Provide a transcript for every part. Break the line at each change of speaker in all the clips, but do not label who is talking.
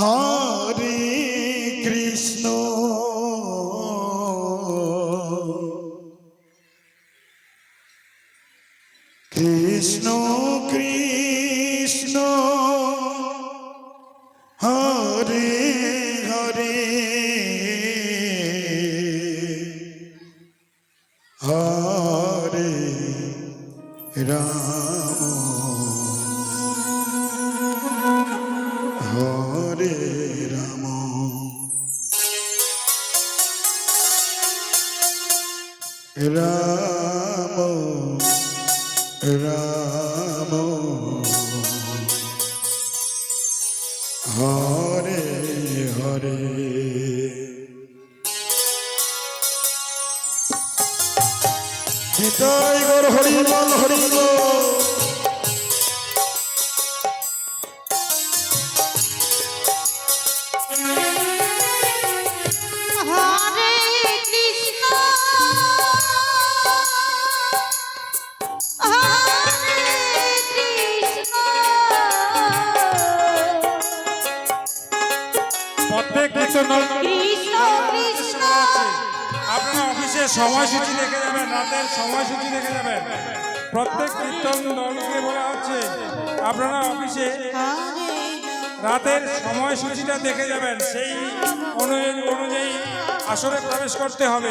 হরে কৃষ্ণ রাম রাম। হরে হরে। নিতাই গর হরি বল হরি বল।
অফিসের সময়সূচি দেখে যাবেন, রাতের সময়সূচি দেখে যাবেন। প্রত্যেক কীর্তন দলকে বলা হচ্ছে, আপনারা অফিসে রাতের সময়সূচিটা দেখে যাবেন, সেই অনুযায়ী অনুযায়ী আসরে প্রবেশ করতে হবে।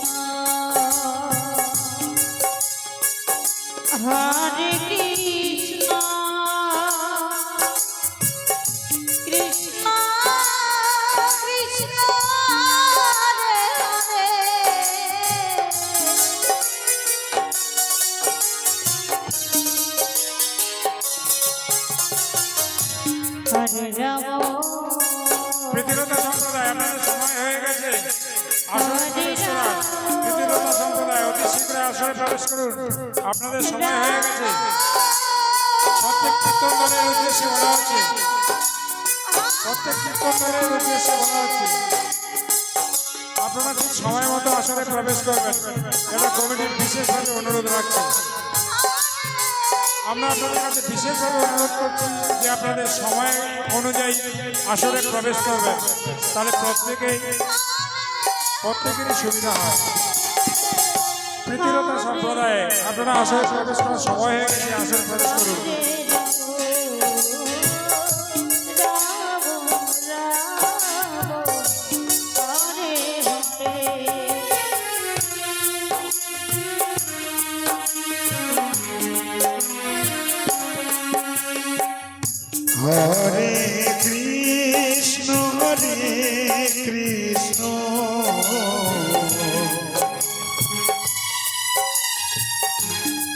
রাম
প্রীতিলতা সম্প্রদায় আপনাদের সময় হয়ে গেছে। প্রীতিলতা সম্প্রদায় অতি শীঘ্রই আসরে প্রবেশ করুন। আপনাদের সময় হয়ে গেছে। প্রত্যেক কীর্তন দলের উদ্দেশ্যে বলা হচ্ছে। প্রত্যেক কীর্তন দলের উদ্দেশ্যে বলা হচ্ছে। আপনারা ঠিক সময় মতো আসরে প্রবেশ করবেন। এটা কমিটির বিশেষভাবে অনুরোধ রাখছি। আমরা আপনাদের কাছে বিশেষভাবে অনুরোধ করছি যে আপনাদের সময় অনুযায়ী আসরে প্রবেশ করবেন। তাহলে প্রত্যেকেই প্রত্যেকেরই সুবিধা হয়। প্রীতিলতা সম্প্রদায়ে আপনারা আসরে প্রবেশ করার সময় হয়ে গেছে, আসরে প্রবেশ করুন।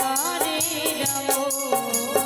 হরে রাম